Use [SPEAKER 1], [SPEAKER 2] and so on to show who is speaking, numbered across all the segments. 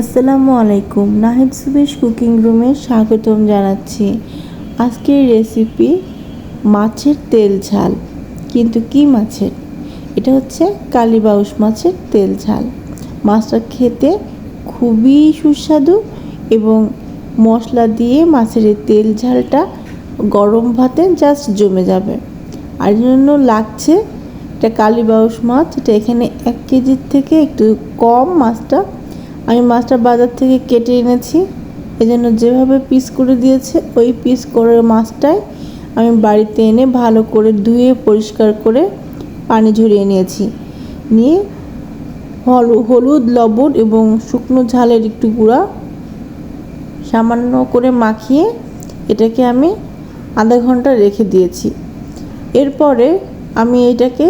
[SPEAKER 1] আসসালামু আলাইকুম। নাহিদ সুবেশ কুকিং রুমে স্বাগতম জানাচ্ছি। আজকের রেসিপি মাছের তেল ঝাল। কিন্তু কি মাছের? এটা হচ্ছে কালীবাউস মাছের তেল ঝাল। মাছটা খেতে খুবই সুস্বাদু এবং মশলা দিয়ে মাছের তেল ঝালটা গরম ভাতে জাস্ট জমে যাবে। আর জন্য লাগছে এটা কালীবাউস মাছ। এটা এখানে এক কেজির থেকে একটু কম মাছটা আমি মাছটা বাজার থেকে কেটে এনেছি। এজন্য যেভাবে পিস করে দিয়েছে, ওই পিস করে মাছটাই আমি বাড়িতে এনে ভালো করে ধুয়ে, পরিষ্কার করে পানি ঝরিয়ে নিয়েছি। নিয়ে হলু, হলুদ, লবণ এবং শুকনো ঝালের একটু গুঁড়া সামান্য করে মাখিয়ে এটাকে আমি আধা ঘণ্টা রেখে দিয়েছি। এরপরে আমি এটাকে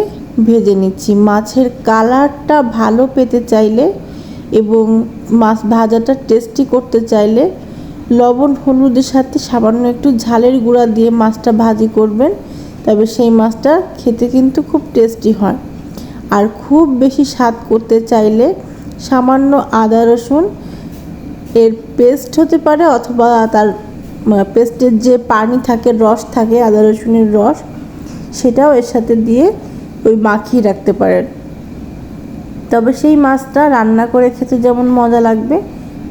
[SPEAKER 1] ভেজে নিচ্ছি। মাছের কালারটা ভালো পেতে চাইলে এবং মাছ ভাজাটা টেস্টি করতে চাইলে লবণ, হলুদের সাথে সামান্য একটু ঝালের গুঁড়া দিয়ে মাছটা ভাজি করবেন। তবে সেই মাছটা খেতে কিন্তু খুব টেস্টি হয়। আর খুব বেশি স্বাদ করতে চাইলে সামান্য আদা, রসুন এর পেস্ট হতে পারে অথবা তার পেস্টের যে পানি থাকে, রস থাকে, আদা, রসুনের রস, সেটাও এর সাথে দিয়ে ওই মাখিয়ে রাখতে পারেন। তবে সেই মাছটা রান্না করে খেতে যেমন মজা লাগবে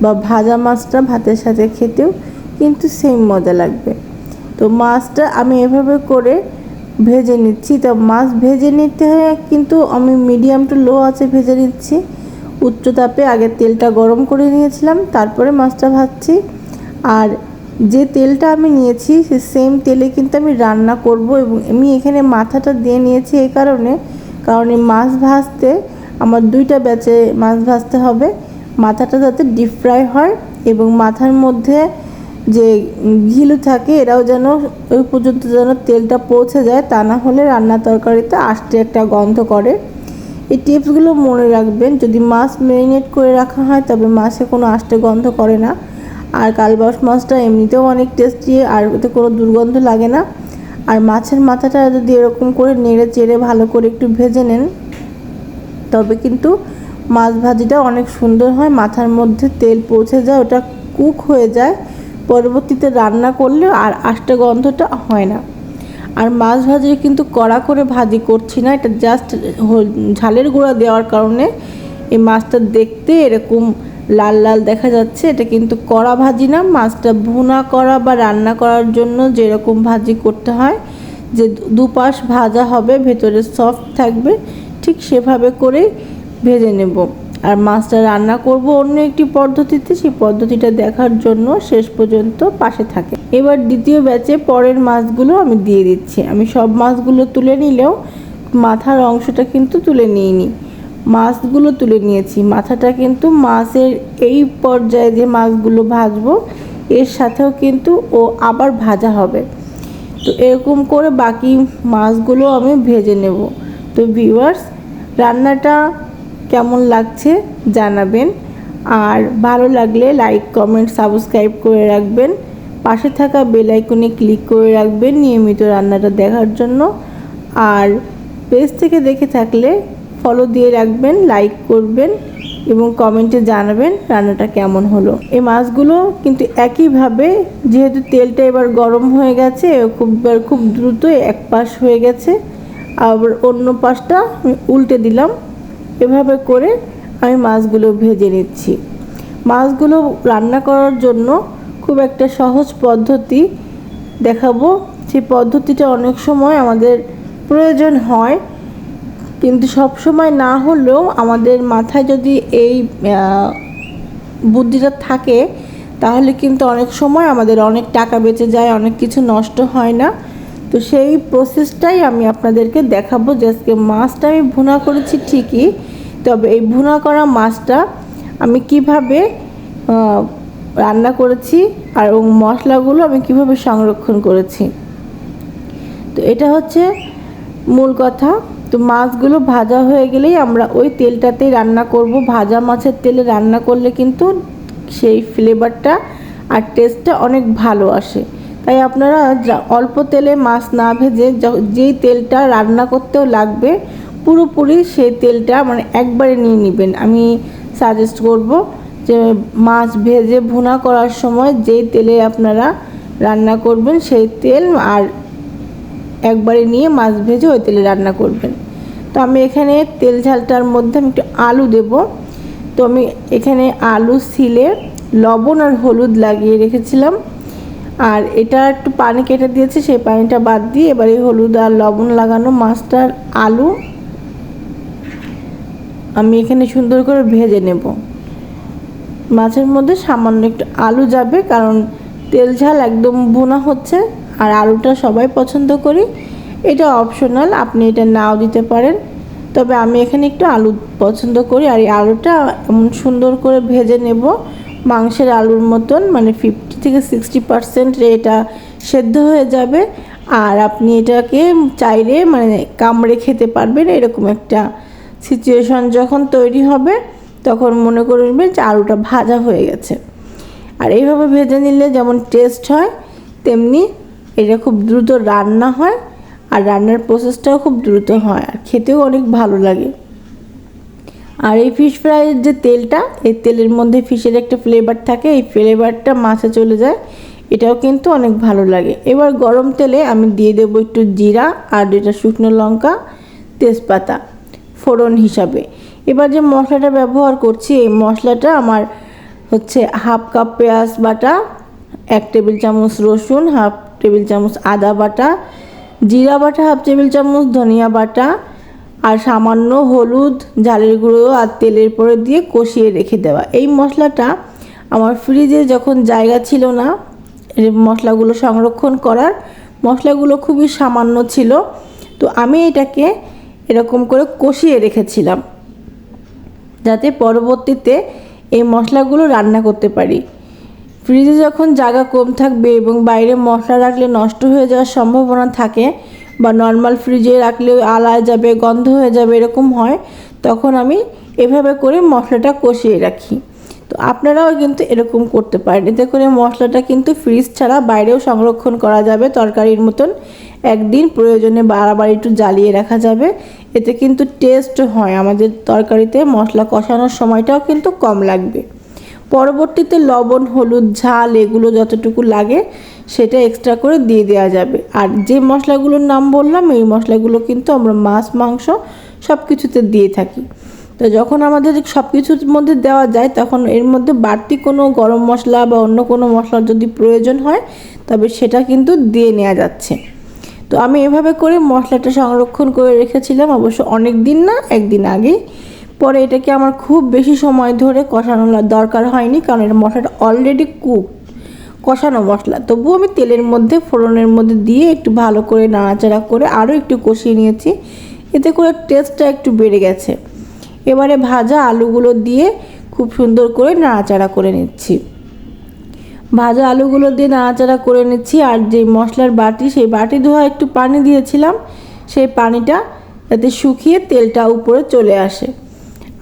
[SPEAKER 1] বা ভাজা মাছটা ভাতের সাথে খেতেও কিন্তু সেম মজা লাগবে। তো মাছটা আমি এভাবে করে ভেজে নিচ্ছি। তো মাছ ভেজে নিতে হয় কিন্তু আমি মিডিয়াম টু লো আছে ভেজে নিচ্ছি। উচ্চ তাপে আগে তেলটা গরম করে নিয়েছিলাম, তারপরে মাছটা ভাজছি। আর যে তেলটা আমি নিয়েছি, সে সেম তেলে কিন্তু আমি রান্না করব এবং আমি এখানে মাথাটা দিয়ে নিয়েছি এই কারণে। কারণ মাছ ভাজতে আমার দুইটা ব্যাচে মাছ ভাজতে হবে। মাথাটা যাতে ডিপ ফ্রাই হয় এবং মাথার মধ্যে যে ঘিলু থাকে, এরাও যেন ওই পর্যন্ত যেন তেলটা পৌঁছে যায়, তা না হলে রান্না তরকারিতে আষ্টে একটা গন্ধ করে। এই টিপসগুলো মনে রাখবেন, যদি মাছ ম্যারিনেট করে রাখা হয়, তবে মাছে কোনো আষ্টে গন্ধ করে না। আর কালবাস মাছটা এমনিতেও অনেক টেস্টি আর এতে কোনো দুর্গন্ধ লাগে না। আর মাছের মাথাটা যদি এরকম করে নেড়ে চেড়ে ভালো করে একটু ভেজে নেন তবে কিন্তু মাছ ভাজিটা অনেক সুন্দর হয়, মাথার মধ্যে তেল পৌঁছে যায়, ওটা কুক হয়ে যায়, পরবর্তীতে রান্না করলে আর আষ্টে গন্ধটা হয় না। আর মাছ ভাজি কিন্তু কড়া করে ভাজি করছি না, এটা জাস্ট ঝালের গুঁড়া দেওয়ার কারণে এই মাছটা দেখতে এরকম লাল লাল দেখা যাচ্ছে। এটা কিন্তু কড়া ভাজি না, মাছটা ভুনা করা বা রান্না করার জন্য যেরকম ভাজি করতে হয়, যে দুপাশ ভাজা হবে, ভেতরে সফট থাকবে ঠিক সেভাবে করে ভেজে নেব। আর মাছটা রান্না করব অন্য একটি পদ্ধতিতে, সেই পদ্ধতিটা দেখার জন্য শেষ পর্যন্ত পাশে থাকে। এবার দ্বিতীয় ব্যাচে পরের মাছগুলো আমি দিয়ে দিচ্ছি। আমি সব মাছগুলো তুলে নিলেও মাথার অংশটা কিন্তু তুলে নিইনি। মাছগুলো তুলে নিয়েছি। মাথাটা কিন্তু মাছের এই পর্যায়ে যে মাছগুলো ভাজবো, এর সাথেও কিন্তু ও আবার ভাজা হবে। তো এরকম করে বাকি মাছগুলো আমি ভেজে নেব। তো ভিউয়ার্স, রান্নাটা কেমন লাগছে জানাবেন। আর ভালো লাগলে লাইক, কমেন্ট, সাবস্ক্রাইব করে রাখবেন। পাশে থাকা বেল আইকনে ক্লিক করে রাখবেন নিয়মিত রান্নাটা দেখার জন্য। আর পেজ থেকে দেখে থাকলে ফলো দিয়ে রাখবেন লাইক করবেন এবং কমেন্টে জানাবেন রান্নাটা কেমন হলো। এই মাছগুলো কিন্তু একইভাবে, যেহেতু তেলটা এবার গরম হয়ে গেছে খুব খুব দ্রুত এক পাশ হয়ে গেছে। আবার অন্য পাশটা আমি উল্টে দিলাম। এভাবে করে আমি মাছগুলো ভেজে নিচ্ছি। মাছগুলো রান্না করার জন্য খুব একটা সহজ পদ্ধতি দেখাবো। সেই পদ্ধতিটা অনেক সময় আমাদের প্রয়োজন হয়। কিন্তু সব সময় না হলেও আমাদের মাথায় যদি এই বুদ্ধিটা থাকে, তাহলে কিন্তু অনেক সময় আমাদের অনেক টাকা বেঁচে যায়, অনেক কিছু নষ্ট হয় না। তো সেই প্রসেসটাই আমি আপনাদেরকে দেখাবো। যে আজকে মাছটা আমি ভুনা করেছি ঠিকই, তবে এই ভুনা করা মাছটা আমি কীভাবে রান্না করেছি আর মশলাগুলো আমি কীভাবে সংরক্ষণ করেছি। তো এটা হচ্ছে মূল কথা। তো মাছগুলো ভাজা হয়ে গেলেই আমরা ওই তেলটাতেই রান্না করব। ভাজা মাছের তেলে রান্না করলে কিন্তু সেই ফ্লেভারটা আর টেস্টটা অনেক ভালো আসে। তাই আপনারা অল্প তেলে মাছ না ভেজে যেই তেলটা রান্না করতেও লাগবে, পুরোপুরি সেই তেলটা মানে একবারে নিয়ে নেবেন। আমি সাজেস্ট করব যে মাছ ভেজে ভুনা করার সময় যেই তেলে আপনারা রান্না করবেন সেই তেল আর একবারে নিয়ে মাছ ভেজে ওই তেলে রান্না করবেন। তো আমি এখানে তেল ঝালটার মধ্যে আমি একটু আলু দেব। তো আমি এখানে আলু সিলে লবণ আর হলুদ লাগিয়ে রেখেছিলাম। আর এটা একটু পানি কেটে দিয়েছি, সেই পানিটা বাদ দিয়ে এবারে হলুদ আর লবণ লাগানো মাছটার আলু আমি এখানে সুন্দর করে ভেজে নেব। মাছের মধ্যে সামান্য একটু আলু যাবে, কারণ তেল ঝাল একদম বোনা হচ্ছে, আর আলুটা সবাই পছন্দ করি। এটা অপশনাল আপনি এটা নাও দিতে পারেন। তবে আমি এখানে একটু আলু পছন্দ করি, আর এই আলুটা এমন সুন্দর করে ভেজে নেব মাংসের আলুর মতন মানে ফিফটি থেকে সিক্সটি পারসেন্ট এটা সেদ্ধ হয়ে যাবে। আর আপনি এটাকে চাইলে মানে কামড়ে খেতে পারবেন, এরকম একটা সিচুয়েশন যখন তৈরি হবে, তখন মনে করবেন যে আলুটা ভাজা হয়ে গেছে। আর এইভাবে ভেজে নিলে যেমন টেস্ট হয়, তেমনি এটা খুব দ্রুত রান্না হয়, আর রান্নার প্রসেসটাও খুব দ্রুত হয়, আর খেতেও অনেক ভালো লাগে। আর এই ফিশ ফ্রাইয়ের যে তেলটা, এই তেলের মধ্যে ফিশের একটা ফ্লেভার থাকে, এই ফ্লেভারটা মাছে চলে যায়। এটাও কিন্তু অনেক ভালো লাগে। এবার গরম তেলে আমি দিয়ে দেবো একটু জিরা আর দুটা শুকনো লঙ্কা, তেজপাতা, ফোড়ন হিসাবে। এবার যে মশলাটা ব্যবহার করছি, এই মশলাটা আমার হচ্ছে হাফ কাপ পেঁয়াজ বাটা, এক টেবিল চামচ রসুন হাফ টেবিল চামচ আদা বাটা, জিরা বাটা হাফ টেবিল চামচ ধনিয়া বাটা আর সামান্য হলুদ ঝালের গুঁড়ো আর তেলের পরে দিয়ে কষিয়ে রেখে দেওয়া। এই মশলাটা আমার ফ্রিজে যখন জায়গা ছিল না মশলাগুলো সংরক্ষণ করার, মশলাগুলো খুবই সামান্য ছিল, তো আমি এটাকে এরকম করে কষিয়ে রেখেছিলাম, যাতে পরবর্তীতে এই মশলাগুলো রান্না করতে পারি। ফ্রিজে যখন জায়গা কম থাকবে এবং বাইরে মশলা রাখলে নষ্ট হয়ে যাওয়ার সম্ভাবনা থাকে বা নর্মাল ফ্রিজে রাখলেও আলায় যাবে, গন্ধ হয়ে যাবে, এরকম হয়, তখন আমি এভাবে করে মশলাটা কষিয়ে রাখি। তো আপনারাও কিন্তু এরকম করতে পারেন। এতে করে মশলাটা কিন্তু ফ্রিজ ছাড়া বাইরেও সংরক্ষণ করা যাবে, তরকারির মতন। একদিন প্রয়োজনে বারবার একটু জ্বালিয়ে রাখা যাবে। এতে কিন্তু টেস্ট হয়। আমাদের তরকারিতে মশলা কষানোর সময়টাও কিন্তু কম লাগবে। পরবর্তীতে লবণ, হলুদ, ঝাল, এগুলো যতটুকু লাগে সেটা এক্সট্রা করে দিয়ে দেওয়া যাবে। আর যে মশলাগুলোর নাম বললাম, এই মশলাগুলো কিন্তু আমরা মাছ, মাংস সব কিছুতে দিয়ে থাকি। তো যখন আমাদের সব কিছুর মধ্যে দেওয়া যায়, তখন এর মধ্যে বাড়তি কোনো গরম মশলা বা অন্য কোনো মশলার যদি প্রয়োজন হয়, তবে সেটা কিন্তু দিয়ে নেওয়া যাচ্ছে। তো আমি এভাবে করে মশলাটা সংরক্ষণ করে রেখেছিলাম, অবশ্য অনেক দিন না, একদিন আগেই। পরে এটাকে আমার খুব বেশি সময় ধরে কষানোর দরকার হয়নি, কারণ এটা মশলাটা অলরেডি কুক কষানো মশলা। তবুও আমি তেলের মধ্যে, ফোড়নের মধ্যে দিয়ে একটু ভালো করে নাড়াচাড়া করে আরও একটু কষিয়ে নিয়েছি। এতে করে টেস্টটা একটু বেড়ে গেছে। এবারে ভাজা আলুগুলো দিয়ে খুব সুন্দর করে নাড়াচাড়া করে নিচ্ছি। ভাজা আলুগুলো দিয়ে নাড়াচাড়া করে নিচ্ছি আর যে মশলার বাটি, সেই বাটি ধোয়া একটু পানি দিয়েছিলাম। সেই পানিটা যাতে শুকিয়ে তেলটা উপরে চলে আসে।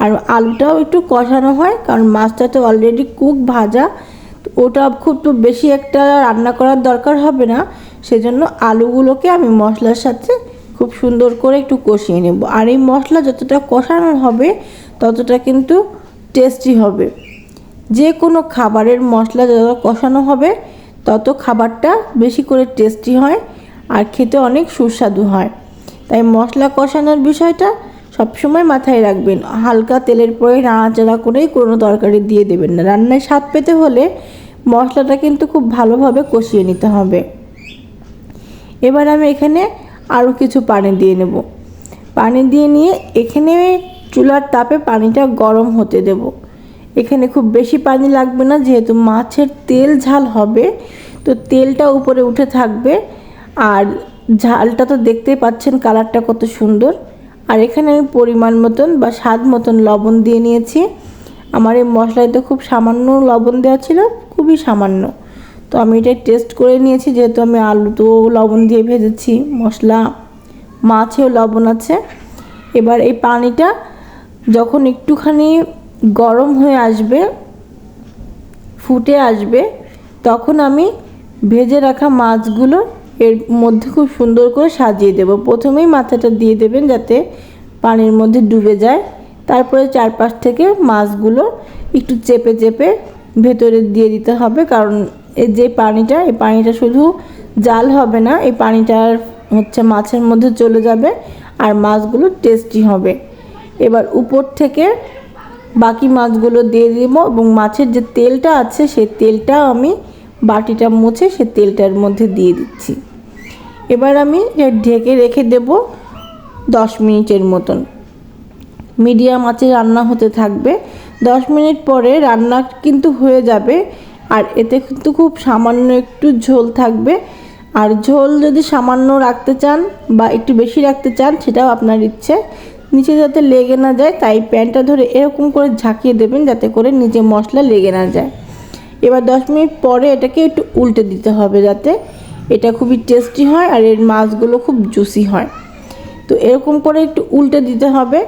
[SPEAKER 1] আর আলুটাও একটু কষানো হয়, কারণ মাছটা তো অলরেডি কুক ভাজা। ওটা খুব বেশি একটা রান্না করার দরকার হবে না। সেজন্য আলুগুলোকে আমি মশলার সাথে খুব সুন্দর করে একটু কষিয়ে নেব। আর এই মশলা যতটা কষানো হবে, ততটা কিন্তু টেস্টি হবে। যে কোনো খাবারের মশলা যত কষানো হবে, তত খাবারটা বেশি করে টেস্টি হয় আর খেতে অনেক সুস্বাদু হয়। তাই মশলা কষানোর বিষয়টা সবসময় মাথায় রাখবেন। হালকা তেলের পরে নাড়াচাড়া করেই কোনো তরকারি দিয়ে দেবেন না। রান্নায় স্বাদ পেতে হলে মশলাটা কিন্তু খুব ভালোভাবে কষিয়ে নিতে হবে। এবার আমি এখানে আরও কিছু পানি দিয়ে নেব। পানি দিয়ে নিয়ে এখানে চুলার তাপে পানিটা গরম হতে দেব। এখানে খুব বেশি পানি লাগবে না, যেহেতু মাছের তেল ঝাল হবে, তো তেলটা উপরে উঠে থাকবে। আর ঝালটা তো দেখতেই পাচ্ছেন কালারটা কত সুন্দর। আর এখানে আমি পরিমাণ মতন বা স্বাদ মতন লবণ দিয়ে নিয়েছি। আমার এই মশলায় তো খুব সামান্য লবণ দেওয়া ছিল, খুবই সামান্য। তো আমি এটা টেস্ট করে নিয়েছি, যেহেতু আমি আলু তো লবণ দিয়ে ভেজেছি, মশলা, মাছেও লবণ আছে। এবার এই পানিটা যখন একটুখানি গরম হয়ে আসবে, ফুটে আসবে, তখন আমি ভেজে রাখা মাছগুলো এর মধ্যে খুব সুন্দর করে সাজিয়ে দেব। প্রথমেই মাথাটা দিয়ে দেবেন যাতে পানির মধ্যে ডুবে যায়। তারপরে চারপাশ থেকে মাছগুলো একটু চেপে চেপে ভেতরে দিয়ে দিতে হবে, কারণ এই যে পানিটা, এই পানিটা শুধু জাল হবে না, এই পানিটার হচ্ছে মাছের মধ্যে চলে যাবে আর মাছগুলো টেস্টি হবে। এবার উপর থেকে বাকি মাছগুলো দিয়ে দিব এবং মাছের যে তেলটা আছে, সেই তেলটা আমি বাটিটা মুছে সে তেলটার মধ্যে দিয়ে দিচ্ছি। এবার আমি ঢেকে রেখে দেব দশ মিনিটের মতন। মিডিয়াম আঁচে রান্না হতে থাকবে। দশ মিনিট পরে রান্না কিন্তু হয়ে যাবে, আর এতে কিন্তু খুব সামান্য একটু ঝোল থাকবে। আর ঝোল যদি সামান্য রাখতে চান বা একটু বেশি রাখতে চান, সেটাও আপনার ইচ্ছে। নিচে যাতে লেগে না যায়, তাই প্যানটা ধরে এরকম করে ঝাঁকিয়ে দেবেন যাতে করে নিচে মশলা লেগে না যায়। এবার দশ মিনিট পরে এটাকে একটু উল্টে দিতে হবে যাতে এটা খুবই টেস্টি হয় আর এর মাছগুলো খুব জুসি হয়। তো এরকম করে একটু উল্টে দিতে হবে।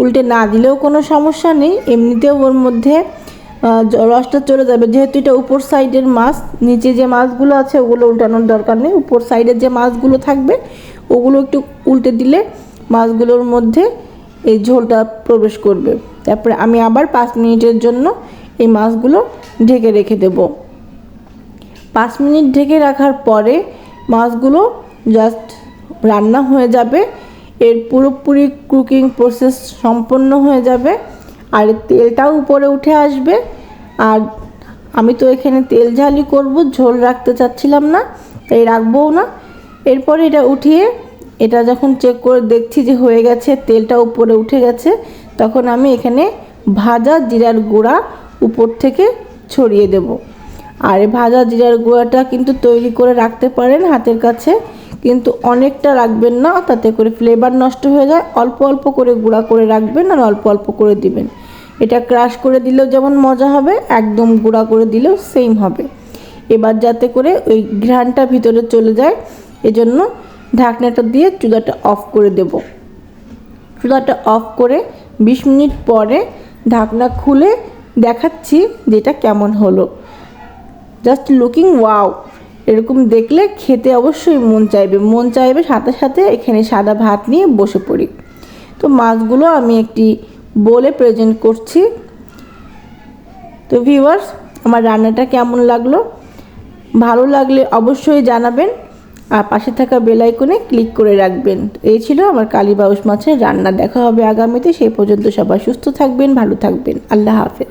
[SPEAKER 1] উল্টে না দিলেও কোনো সমস্যা নেই। এমনিতেও ওর মধ্যে রসটা চলে যাবে। যেহেতু এটা উপর সাইডের মাছ, নিচে যে মাছগুলো আছে ওগুলো উল্টানোর দরকার নেই। উপর সাইডের যে মাছগুলো থাকবে, ওগুলো একটু উল্টে দিলে মাছগুলোর মধ্যে এই ঝোলটা প্রবেশ করবে। তারপরে আমি আবার পাঁচ মিনিটের জন্য এই মাছগুলো ঢেকে রেখে দেবো। পাঁচ মিনিট ঢেকে রাখার পরে মাছগুলো জাস্ট রান্না হয়ে যাবে। এর পুরোপুরি কুকিং প্রসেস সম্পন্ন হয়ে যাবে। আর তেলটাও উপরে উঠে আসবে। আর আমি তো এখানে তেল ঝালি করব, ঝোল রাখতে চাচ্ছিলাম না, তাই রাখবও না। এরপরে এটা উঠিয়ে, এটা যখন চেক করে দেখছি যে হয়ে গেছে, তেলটা উপরে উঠে গেছে, তখন আমি এখানে ভাজা জিরার গুঁড়া উপর থেকে ছড়িয়ে দেবো। আর ভাজা জিরার গুঁড়াটা কিন্তু তৈরি করে রাখতে পারেন হাতের কাছে। কিন্তু অনেকটা রাখবেন না, তাতে করে ফ্লেভার নষ্ট হয়ে যায়। অল্প অল্প করে গুঁড়া করে রাখবেন আর অল্প অল্প করে দিবেন। এটা ক্রাশ করে দিলেও যেমন মজা হবে, একদম গুঁড়া করে দিলেও সেম হবে। এবার যাতে করে ওই ঘ্রানটা ভিতরে চলে যায়, এজন্য ঢাকনাটা দিয়ে চুলাটা অফ করে দেবো। চুলাটা অফ করে বিশ মিনিট পরে ঢাকনা খুলে দেখাচ্ছি যেটা কেমন হলো। জাস্ট লুকিং ওয়াও এরকম দেখলে খেতে অবশ্যই মন চাইবে। মন চাইবে সাথে সাথে এখানে সাদা ভাত নিয়ে বসে পড়ি। তো মাছগুলো আমি একটি বলে প্রেজেন্ট করছি। তো ভিউয়ার্স আমার রান্নাটা কেমন লাগল? ভালো লাগলে অবশ্যই জানাবেন। আর পাশে থাকা বেল আইকনে ক্লিক করে রাখবেন। এই ছিল আমার কালী বাউস মাছের রান্না। দেখা হবে আগামীতে। সেই পর্যন্ত সবাই সুস্থ থাকবেন, ভালো থাকবেন। আল্লাহ হাফেজ।